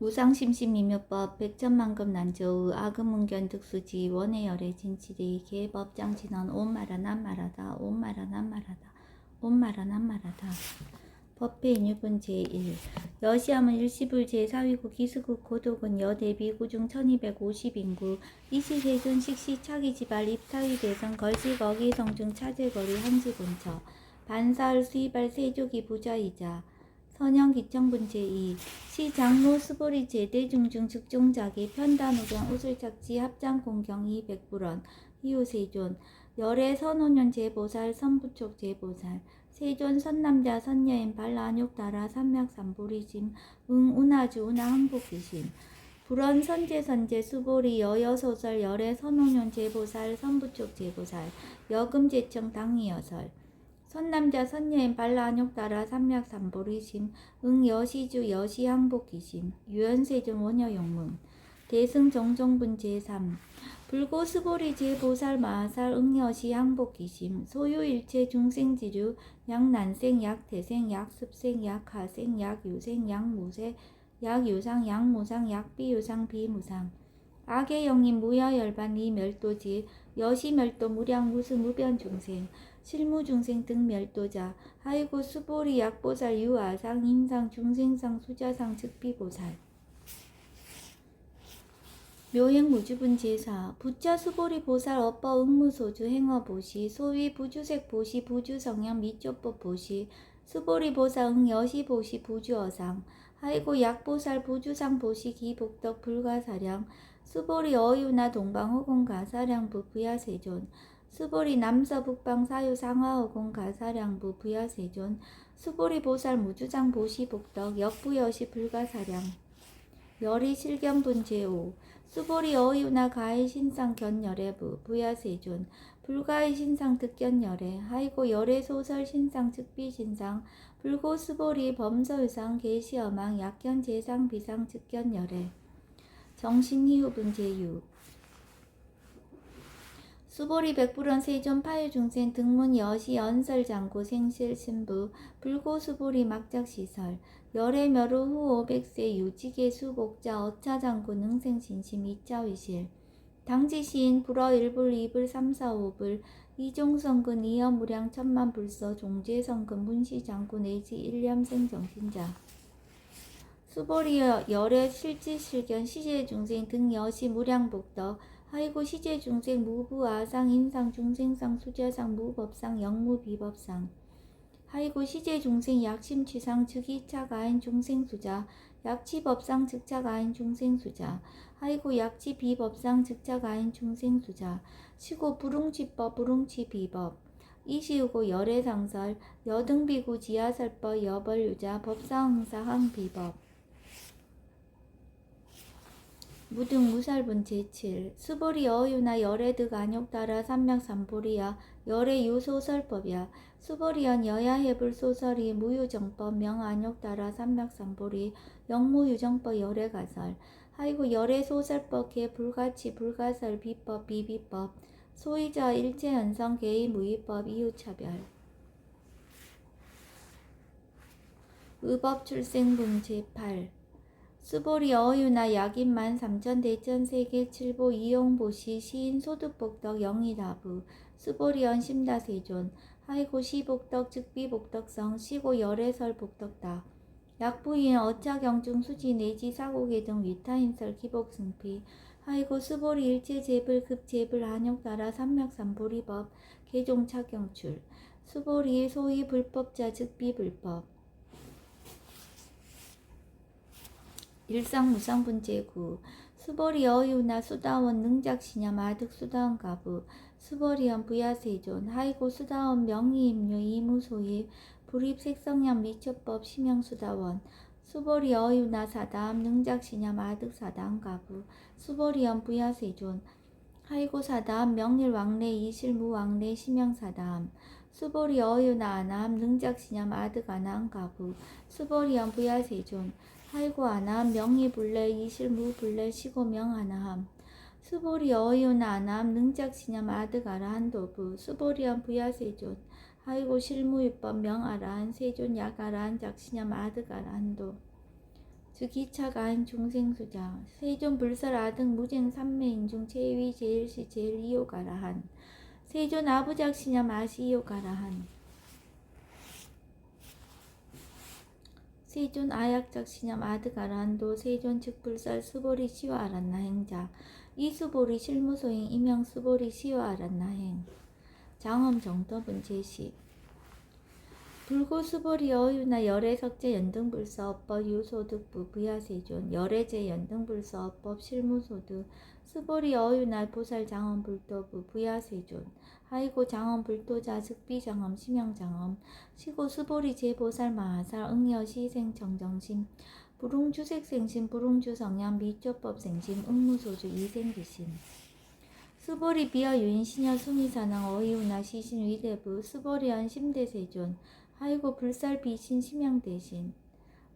무상심심이묘법 백천만급 난조의 아금문견 득수지 원해열의 진치리 개법장진언 온마라 난마라다 온마라 난마라다 온마라 난마라다. 법회 인유분 제1 여시함은 일시불 제4위구 기수국 고독은 여대비 구중 1250인구. 이시세존 식시 차기지발 입타위 대선 걸시 거기 성중 차제거리 한지본처. 반사을 수입할 세조기 부자이자 선영 기청분 제2 시장로 수보리 제대 중중 즉종자기 편단우경 우술착지 합장 공경이 백불원. 이호세존. 열애 선호년 제보살 선부촉 제보살. 세존 선남자 선여인 발라안욕따라 삼맥삼보리짐 응 운하주 운하 항복기심 불원 선제 선제 수보리 여여 소설 열애 선호년 제보살 선부촉 제보살. 여금 제청 당이여설 선남자 선여인 발라안욕 따라 삼맥삼보리심 응 여시주 여시항복기심 유연세존 원여용문 대승 정정분 제3 불고스보리 제보살 마살 응여시 항복기심 소유일체 중생지류 약난생 약태생 약습생 약하생 약유생 약무세 약유상 약무상 약비유상 비무상. 악의 영인 무야열반 이멸도지 여시멸도 무량 무수 무변 중생 실무중생 등 멸도자 하이고 수보리 약보살 유아상 인상 중생상 수자상 즉비보살. 묘행 무주분 제사 부자 수보리 보살 업버 응무소주 행어 보시 소위 부주색 보시 부주 성향 미조법 보시 수보리 보살 응 여시 보시 부주어상. 하이고 약보살 부주상 보시 기복덕 불가사량 수보리 어유나 동방호공 가사량 부 부야세존 수보리 남서북방 사유 상하호공 가사량부 부야세존 수보리 보살 무주장 보시복덕 역부여시 불가사량. 열이 실경분 제5 수보리 어유나 가해 신상 견열애부 부야세존 불가해 신상 득견열애 하이고 열애 소설 신상 즉비 신상 불고 수보리 범서유상 계시어망 약견 제상 비상 즉견열애. 정신희후분 제6 수보리 백불원 세존 파유 중생 등문 여시 연설장고 생실 신부 불고 수보리 막작 시설 열애 멸후 후 500세 유지계 수복자 어차장고 능생신심 이자 위실 당지 시인 불어 일불 이불 삼사오불 이종성근 이여무량 천만 불서 종제성근 문시장군 내지 일념생 정신자 수보리 열애 실지실견 시제중생 등 여시 무량복덕 하이고 시제 중생 무부아상 인상 중생상 수자상 무법상 영무비법상. 하이고 시제 중생 약심 취상 즉이차 가인 중생 수자 약치 법상 즉차 가인 중생 수자. 하이고 약치 비법상 즉차 가인 중생 수자. 시고 부릉치법 부릉치비법. 이시우고 열애상설 여등비구 지하설법 여벌유자 법사흥사항 비법 무등 무살분 제7 수보리 어유나 열애득 안욕 따라 삼맥삼보리야 열애 유소설법이야. 수보리연 여야해불 소설이 무유정법 명안욕 따라 삼맥삼보리 영무유정법 열애가설. 하이고 열애 소설법 개 불가치 불가설 비법 비비법. 소이자 일체연성 개의 무위법 이유차별. 의법 출생분 제8 수보리 어유나 약인만 삼천 대천 세계 칠보 이용보시 시인 소득복덕 영이다부 수보리언 심다세존 하이고 시복덕 즉비복덕성 시고 열애설 복덕다. 약부인 어차경중 수지 내지 사고계 등 위타인설 기복승피 하이고 수보리 일체 제불 급제불 한욕 따라 삼맥삼보리법 개종 착경출. 수보리 소위 불법자 즉비불법 일상무상분제구 수보리 어유나 수다원 능작시냐 마득 수다원 가부 수보리언 부야세존 하이고 수다원 명의임료 이무소입 불입색성량 미처법 심형수다원 수보리 어유나 사담 능작시냐 마득 사담 가부 수보리언 부야세존 하이고 사담 명일 왕래 이실무 왕래 심형사담 수보리 어유나 아남 능작시냐 마득 아남 가부 수보리언 부야세존 하이고 아남 명의불래 이실무불래 시고명 하나함. 수보리 어이오나 아남 능작시념 아득아라 한도부. 수보리언 부야세존. 하이고 실무유법 명아라한 세존 약아라한 작시념 아득아라 한도. 즉기차가인 중생수자. 세존 불설 아등 무쟁 삼매인 중 제위 제일시 제일 이요가라한. 세존 아부작시냐 마시이요가라한 세존 아약작시냐 마드가란도 세존 즉불설 수보리 시와 알았나 행자. 이수보리 실무소인 임양 수보리 시와 알았나 행. 장엄 정법은 제시 불고수보리 어유나 열애석제 연등불서법 유소득부 부야세존 열애제 연등불서법 실무소득 수보리 어유나 보살 장엄불도부 부야세존. 하이고 장엄불도자 즉비장엄 심양장엄. 시고 수보리 제보살 마하살 응여시생 정정심. 불웅주색생심 불웅주성양 미조법생심 응무소주 이생기심. 수보리 비어 시녀 수미사낭 어이우나 시신 위대부 수보리언 심대세존 하이고 불살 비신 심양 대신.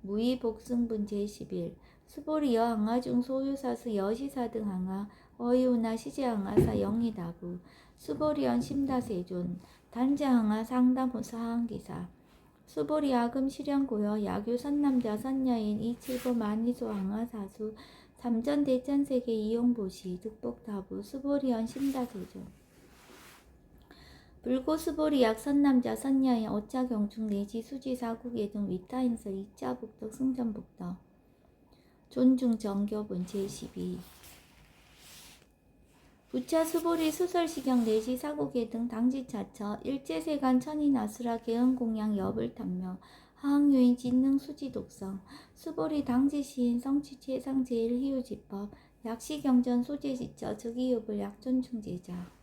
무의 복승분 제11 수보리 여항아 중 소유사수 여시사 등 항아 어이우나 시제항아사 영이다부. 수보리언 심다세존. 단자항아 상담호 사 항기사. 수보리 아금 실현고여 야규 선남자 선여인 이칠보 만이소 항아 사수 삼전 대전세계 이용보시 득복다부. 수보리언 심다세존 불고수보리 약선남자 선녀인 어짜경중 내지 수지사국예 등 위타임설 이자복덕 승전복덕. 존중 정교본 제12 부차 수보리 수설시경 내지 사국예 등 당지차처 일제세간 천인아수라 개헌공양 여불탐며 하항유인 진능 수지독성. 수보리 당지시인 성취체상 제일희우지법. 약시경전 소재지처 즉이읍을 약존충제자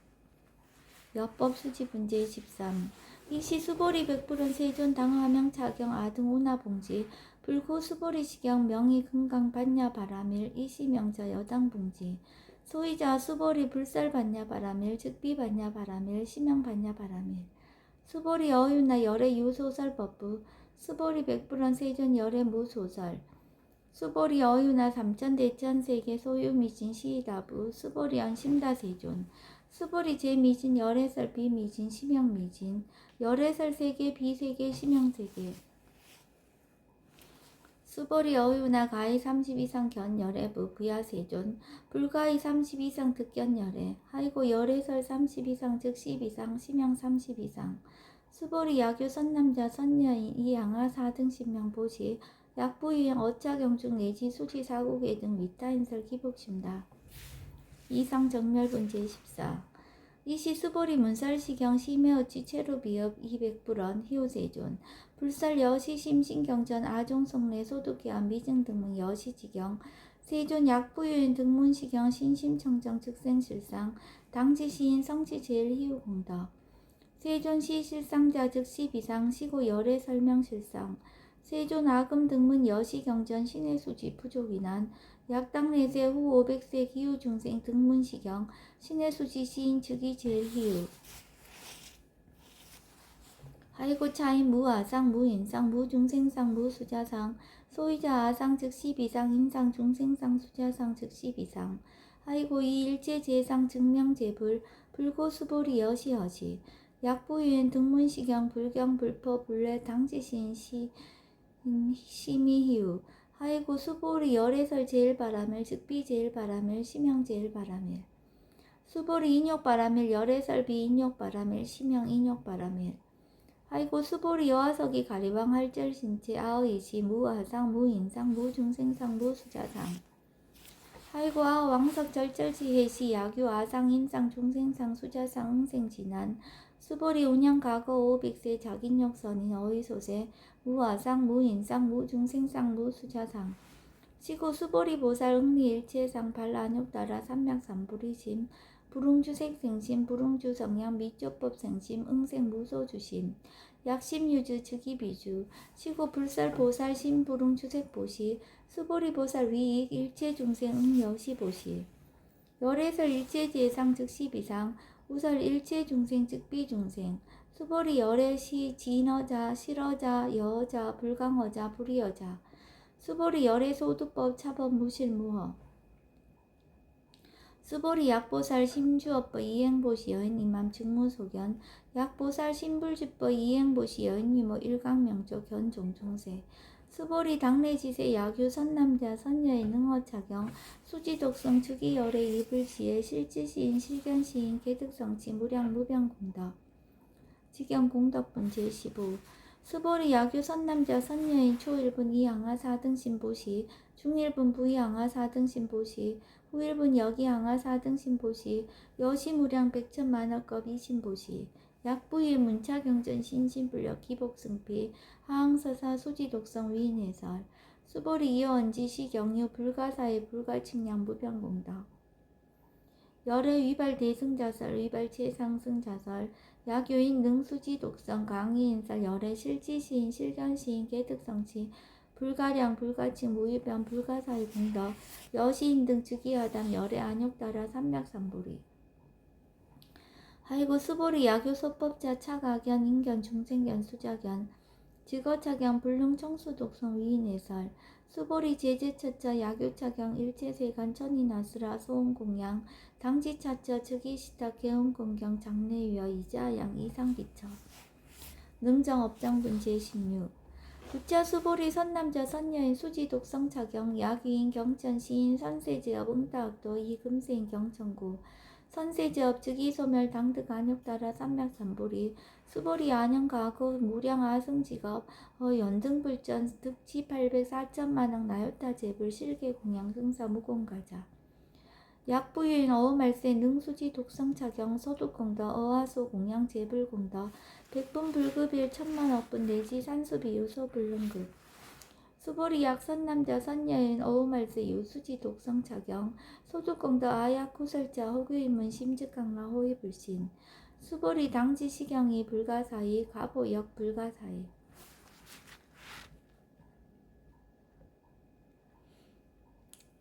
여법 수지 문제 13. 이시 수보리 백불은 세존 당하명 차경 아등 오나 봉지. 불고 수보리 시경 명의 금강 반야 바라밀 이시 명자 여당 봉지. 소이자 수보리 불살 반야 바라밀 즉비 반야 바라밀 시명 반야 바라밀. 수보리 어유나 열의 유소설 법부. 수보리 백불은 세존 열의 무소설. 수보리 어유나 삼천 대천 세계 소유 미진 시이다부. 수보리 언심다 세존 수보리 제미진 열애설 비 미진 심형 미진 열애설 세계 비 세계 심형 세계 수보리 어유나 가히 30 이상 견 열애부 부야 세존 불가히 30 이상 득견 열애 하이고 열애설 30 이상 즉 10 이상 심형 30 이상 수보리 야교 선남자 선여인 이양아 4등 신명 보시 약부이행 어짜경중 내지 수지 사고계 등 위타인설 기복심다. 이상 정멸분 제 14 이시 수보리 문살시경 심해어치 체로비업 200불원 희오세존. 불살 여시심 신경전 아종성례 소득계암 미증 등문 여시지경. 세존 약부유인 등문시경 신심청정 즉생실상. 당지시인 성지제일 희우공덕. 세존 시 실상자 즉 12상 시고 열애 설명실상. 세존 아금 등문 여시경전 신의 수지 부족이난 약당 내세 후 500세 기후 중생 등문시경 신의 수지 시인 즉이 제일 희우 하이고 차인 무아상 무인상 무중생상 무수자상 소이자 아상 즉 12상 인상 중생상 수자상 즉 12상. 하이고 이 일제 제상 증명 제불 불고 수보리 여시 여시. 약부유엔 등문시경 불경 불포 불례 당지신 시 시미희우 하이고 수보리 열애설 제일 바람을 즉비 제일 바람을 심형 제일 바람일 수보리 인욕 바람일 열애설 비 인욕 바람일 심형 인욕 바람일 하이고 수보리 여화석이 가리왕 할절 신체 아의지 무아상 무인상 무중생상 무수자상. 하이고 아 왕석 절절지해시 야규 아상 인상 중생상 수자상 응생 진한 수보리 운영 과거 500세 자긴역선인 어의소세 무아상 무인상 무중생상 무수자상. 시고 수보리 보살 응리 일체상 발라육따라 삼맥삼불이심 불웅주색생심 불웅주성양 미조법생심 응생무소주심. 약심유주 즉이비주. 시고 불살 보살 신불웅주색보시 수보리 보살 위익 일체중생 응여시보시. 열애설 일체지상 즉시비상 우설 일체 중생 즉 비중생. 수보리 열애시 진어자 실어자 여자 불강어자 불이여자. 수보리 열애 소두법 차법 무실 무허. 수보리 약보살 심주업법 이행보시 여인 이맘 증무소견. 약보살 신불주법 이행보시 여인 이모 일강명조 견종중세 수보리 당내지세 야규 선남자 선녀의 능어착용 수지독성 주기열의 이불시에 실지시인 실견시인 개득성치 무량 무병공덕. 직경공덕분 제15 수보리 야규 선남자 선녀인 초1분 이양하 4등 신보시 중1분 부이양하 4등 신보시 후1분 여기양하 4등 신보시 여시무량 백천만억겁 이신보시 약부의 문차경전 신신불력 기복승피 하항서사 수지 독성 위인 해설. 수보리 이어언지 시경유 불가사의 불가측량 무병공덕 열의 위발 대승자설 위발 최상승자설 야교인 능수지 독성 강의인설 열의 실지시인 실견시인 개득성치 불가량 불가칭 무유변 불가사의 공덕 여시인 등 즉위하담 열의 안욕따라 삼맥삼불이 하이고 수보리 야교 소법자 차가견 인견 중생견 수자견 직어차경 불능 청수 독성 위인해설 수보리 제제처자 야교차경 일체세간 천이나스라 소음공양 당지차처 즉위시타 개음공경 장례위어 이자양 이상기처. 능정업장분 제16 부자 수보리 선남자 선녀인 수지 독성차경 야귀인 경천 시인 선세제업 응따학도 이금세인 경천구. 선세제업 즉위소멸 당득 안욕따라 삼맥삼보리 수보리 안영가구 무량 아승직업 어 연등불전 득지 800 4천만억 나요타 제불 실계 공양 승사 무공가자. 약부유인 어우말세 능수지 독성차경 소득공더 어하소 공양 제불공더 백분 불급일 천만억분 내지 산수비 유소 불능급. 수보리 약선남자 선녀인 어우말세 유수지 독성차경 소득공더 아약 구설자 호규인문 심직강라 호위불신 수보리 당지 시경이 불가사의 가보역 불가사의.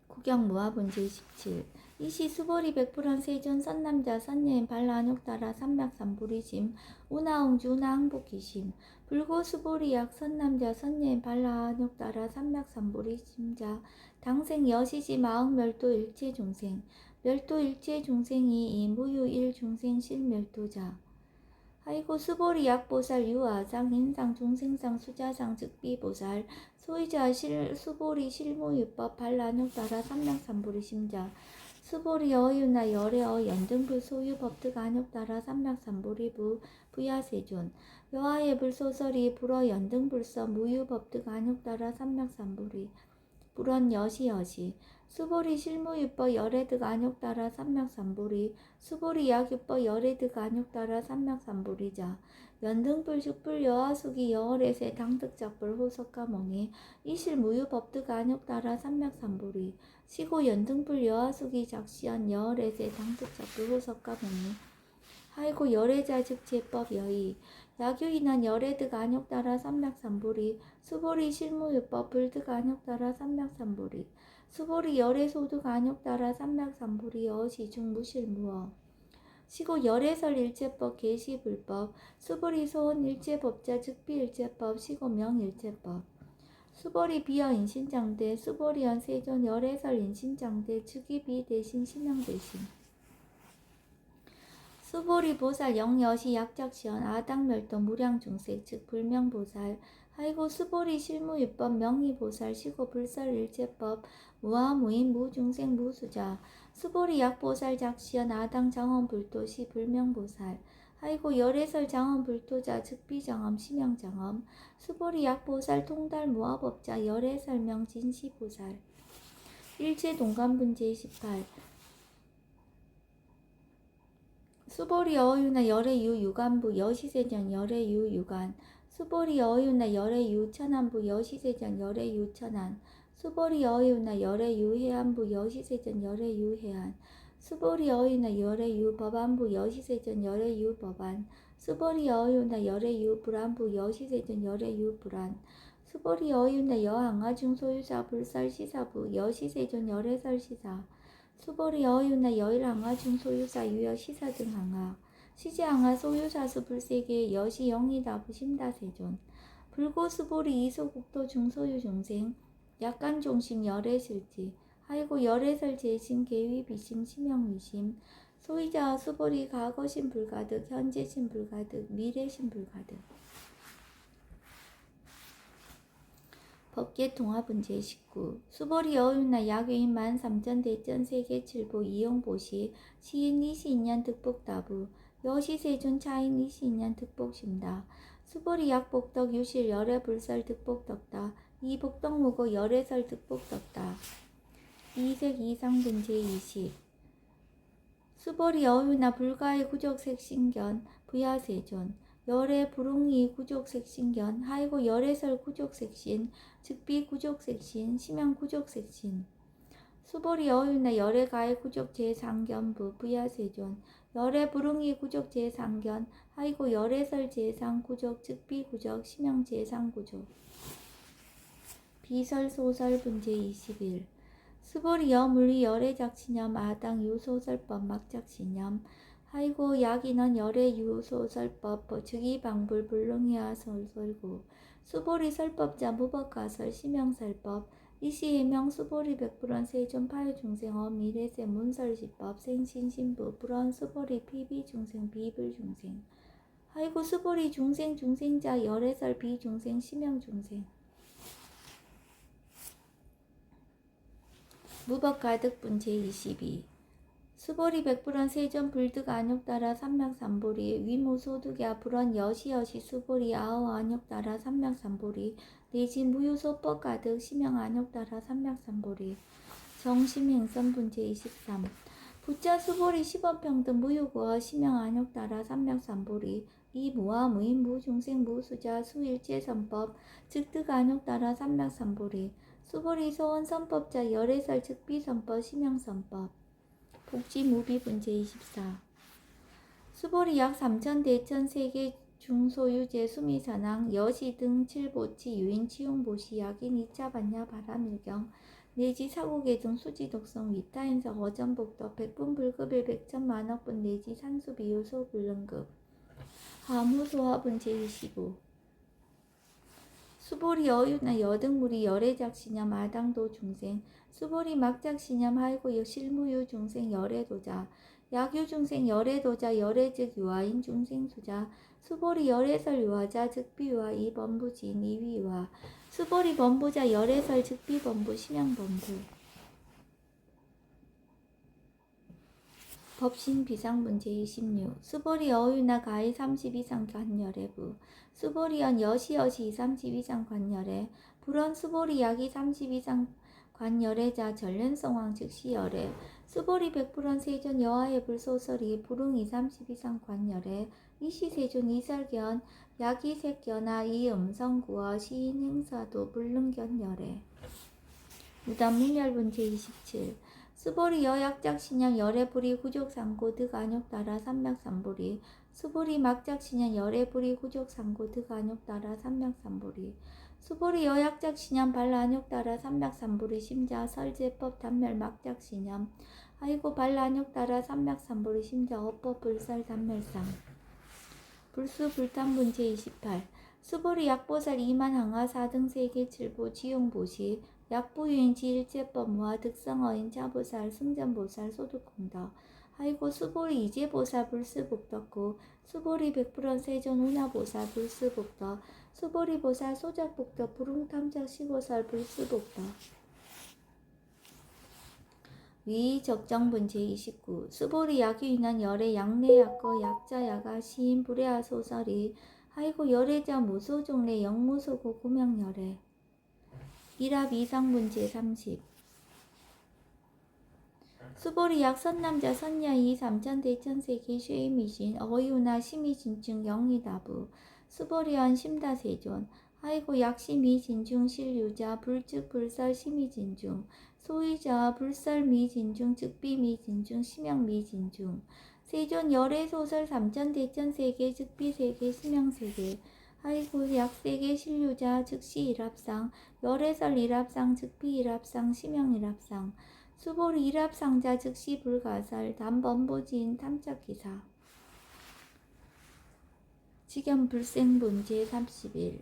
구경 무화분지 17 이시 수보리 백불원 세존 선남자 선녀인 발라안욕 따라 삼맥삼부리심 우나옹주 우나항복기심. 불고 수보리약 선남자 선녀인 발라안욕 따라 삼맥삼부리심자 당생 여시지 마흔 멸도 일체 중생 멸도 일체 중생이 이 무유 일 중생 실 멸도자. 아이고 수보리 약보살 유아상 인상 중생상 수자상 즉비보살 소이자 실 수보리 실무유법 발라누 따라 삼명삼보리 심자. 수보리 어유나 열애어 연등불 소유 법득 안욕 따라 삼명삼보리부 부야세존. 여하의 불소설이 불어 연등불서 무유 법득 안욕 따라 삼명삼보리 불원 여시 여시 수보리 실무유법 열애득 안욕 따라 삼명삼보리 수보리 약유법 열애득 안욕 따라 삼명삼보리자 연등불 죽불 여하수기 여월에세 당득작불 호석가몽이 이실 무유법득 안욕 따라 삼맥삼불이 시고 연등불 여하수기 작시한 여월에세 당득작불 호석가몽이 하이고 열애자 즉 제법 여의 야교인한 열애득 안욕 따라 삼맥삼불이 수보리 실무유법 불득 안욕 따라 삼맥삼불이 수보리 열애소득 안욕 따라 삼맥삼불이 여시중 무실무어. 시고 열애설 일체법 계시불법 수보리 소원 일체법자 즉비일체법 시고 명일체법. 수보리 비어 인신장대 수보리연 세존 열애설 인신장대 즉위비 대신 신명 대신. 수보리 보살 영여시 약작시연 아당멸도 무량중색 즉 불명보살 하이고 수보리 실무유법 명의보살 시고 불설일체법 무아무인 무중생 무수자. 수보리 약보살 작시연 아당 장엄불도시 불명보살. 하이고 열애설 장엄불도자 즉비장엄 심영장엄. 수보리 약보살 통달 무아법자 열애설명 진시보살. 일체 동감분 제18 수보리 어유나 열애유 유간부 여시세전 열애유 유간 수보리 어유나 열애유 천안부 여시세전 열애유 천안. 수보리 어유나 열애유 해안부 여시세전 열애유 해안. 수보리 어유나 열애유 법안부 여시세전 열애유 법안. 수보리 어유나 열애유 불안부 여시세전 열애유 불안. 수보리 어유나 여항아 중 소유사 불설시사부 여시세전 열애설시사. 수보리 어유나 여일항아 중소유사 유여 시사 등 항아 시지항아 소유사수 불세계 여시 영이다 부심다세존. 불고수보리 이소국도 중소유 중생. 약간 종심 열애실지. 하이고 열애설 재심 계위 비심 심영위심. 소이자 수보리 과거심 불가득 현재심 불가득 미래심 불가득. 법계 통합은 제19 수보리 어윤나 약유인 만 삼천 대전 세계 칠보 이용보시 시인 이시 인년 득복다부 여시세존 차인 이시인년 득복심다. 수보리 약복덕 유실 열애 불설 득복덕다. 이 복덕 무고 열애설 득복덕다. 이색 이상분 제20 수보리 어유나 불가의 구족색 신견 부야세존. 열의 불웅이 구족색 신견 하이고 열애설 구족색 신 즉비 구족색 신 심양 구족색 신. 수보리 어유나 열의 가의 구족 제상견부 부야세존 열의 불웅이 구족 제상견 하이고 열애설 제상 구족 즉비 구족 심양 제상 구족. 비설 소설 분제 21 수보리 여물리 열애 작신염 아당 유소설법 막작신염. 하이고 야기는 열애 유소설법 즉이 방불 불능이야 설설구. 수보리 설법자 무법가설 심형설법 이시해명 수보리 백불원 세존 파유 중생어 미래세 문설시법 생신신부 불원 수보리 피비 중생 비불 중생. 하이고 수보리 중생 중생자 열애설 비중생 심형 중생. 무법 가득분 제22 수보리 백불원 세전 불득 안욕 따라 삼맥삼보리 위무 소득야 불원 여시여시 수보리 아우 안욕 따라 삼맥삼보리 내지 무유소법 가득 심형 안욕 따라 삼맥삼보리. 정심행선분 제 23 부자 수보리 시범평등 무유고어 심형 안욕 따라 삼맥삼보리. 이 무와 무인 무중생 무수자 수일제선법 즉득 안욕 따라 삼맥삼보리. 수보리 소원 선법자 열애설 즉비 선법 심형 선법 복지 무비 분제 24 수보리 약 3천 대천 세계 중소유제 수미산항 여시 등 칠보치 유인 치용보시 약인 2차 반야 바람일경 내지 사고계 등 수지 독성 위타인석 어전복덕 백분 불급일 백천 만억분 내지 산수비유 소불능급. 하무소화분 제25 수보리 어유나 여등물이 열애작시념 아당도 중생 수보리 막작시념 하이고 실무유 중생 열애도자 약유 중생 열애도자 열애즉 유아인 중생 수자 수보리 열애설 유아자 즉비유아 이범부진 이위유아 수보리 범부자 열애설 즉비범부 심양범부 법신 비상분 제26 수보리 어유나 가히 30 이상 관열애부. 수보리연 여시여시 30 이상 관열애 불원 수보리 약이 30 이상 관열애자 전련성왕 즉시열애 수보리 백불원 세존 여하의 불소설이 불웅이 30 이상 관열애 이시세존 이설견 약이 색견아 이음성구어 시인 행사도 불능견열애 무단 문열분 제27 수보리 여약작 신양 열애불이 후족상고 득 안욕 따라 삼맥삼보리. 수보리 막작 신양 열애불이 후족상고 득 안욕 따라 삼맥삼보리. 수보리 여약작 신양 발라안욕 따라 삼맥삼보리. 심자 설제법 단멸 막작 신양. 아이고 발라안욕 따라 삼맥삼보리. 심자 어법 불설 단멸상. 불수 불탄분 제28 수보리 약보살 이만 항하 4등 세계 칠보 지용보시 약부유인 지일제법 무아 득성어인 자보살 승전보살 소득공덕 하이고 수보리 이제보살 불스복덕고 수보리 백불원 세존 운하보살 불스복덕 수보리 보살 소작복덕 불웅탐적 시보살 불스복덕. 위 적정분 제29 수보리 약유인한 열의 양내약거 약자야가 시인 불의하 소설이 하이고 열애자 무소종래 영무소고 구명열애 일합 이상분 제30 수보리 약 선남자 선야이 삼천 대천세계 쉐이미신 어유나 심이진중 영이다부. 수보리언 심다세존. 하이고 약심이진중 실유자 불즉 불설 심이진중 소위자 불설 미진중 즉비 미진중 심양 미진중 세존 열애 소설 삼천 대천세계 즉비 세계 심양 세계 아이고 약세계 신류자 즉시 일합상 열애설 일합상 즉비 일합상 심형 일합상 수보리 일합상자 즉시 불가설 단범보진 탐착기사. 직연 불생분 제31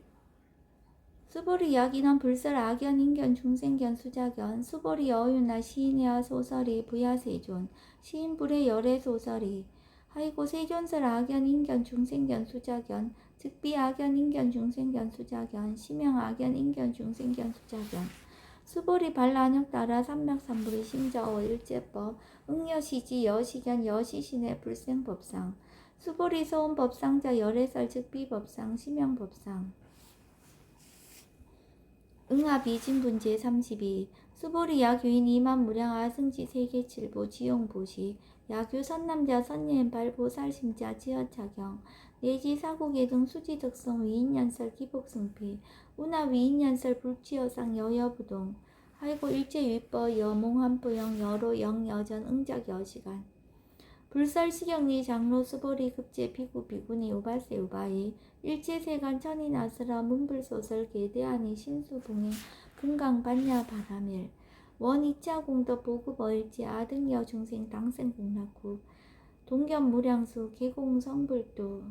수보리 약인원 불설 악연 인견 중생견 수자견 수보리 어유나 시인이야 소설이 부야세존 시인불의 열애 소설이. 하이고 세존설 악연 인견 중생견 수자견 즉 비 악연 인견 중생견 수자견 심형 악연 인견 중생견 수자견 수보리 발란역 따라 삼맥삼불의 심자어 일제법 응여시지 여시견 여시신의 불생법상. 수보리 소음 법상자 열애설 즉 비 법상 심형 법상. 응합이 진분제 32 수보리 야교인 이만 무량 아승지 세계 칠보 지용 보시. 야교 선남자 선예인 발보살 심자 지어차경. 내지 사고계 등 수지득성 위인 연설 기복 승피 운하 위인 연설 불치여상 여여부동. 하이고 일제위법 여몽환부영 여로 영여전 응작 여시간. 불설시경리 장로 수보리 급제 비구 비구니 우바세 우바이. 일제세간 천이나스라 문불소설 계대하니 신수봉행 금강 반야 바라밀 원이차 공덕 보급 어일지 아등여 중생 당생 공락후 동견 무량수 계공 성불도